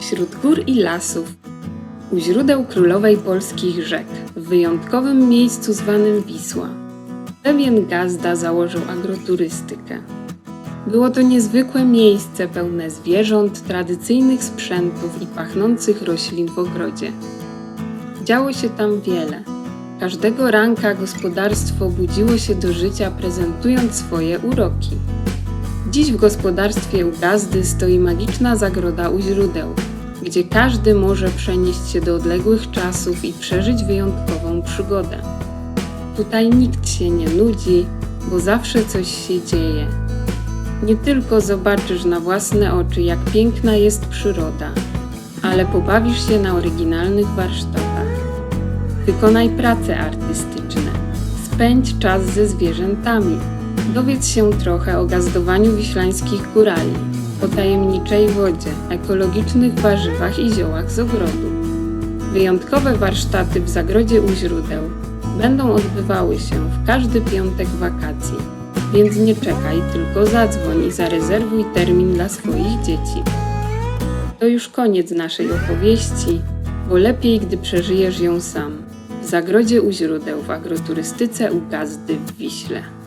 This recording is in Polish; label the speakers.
Speaker 1: Wśród gór i lasów, u źródeł królowej polskich rzek, w wyjątkowym miejscu zwanym Wisła, pewien gazda założył agroturystykę. Było to niezwykłe miejsce pełne zwierząt, tradycyjnych sprzętów i pachnących roślin w ogrodzie. Działo się tam wiele. Każdego ranka gospodarstwo budziło się do życia, prezentując swoje uroki. Dziś w gospodarstwie u Gazdy stoi magiczna zagroda u źródeł, gdzie każdy może przenieść się do odległych czasów i przeżyć wyjątkową przygodę. Tutaj nikt się nie nudzi, bo zawsze coś się dzieje. Nie tylko zobaczysz na własne oczy, jak piękna jest przyroda, ale pobawisz się na oryginalnych warsztatach. Wykonaj prace artystyczne, spędź czas ze zwierzętami, dowiedz się trochę o gazdowaniu wiślańskich górali, o tajemniczej wodzie, ekologicznych warzywach i ziołach z ogrodu. Wyjątkowe warsztaty w zagrodzie u źródeł będą odbywały się w każdy piątek wakacji, więc nie czekaj, tylko zadzwoń i zarezerwuj termin dla swoich dzieci. To już koniec naszej opowieści, bo lepiej, gdy przeżyjesz ją sam. W zagrodzie u źródeł w agroturystyce u Gazdy w Wiśle.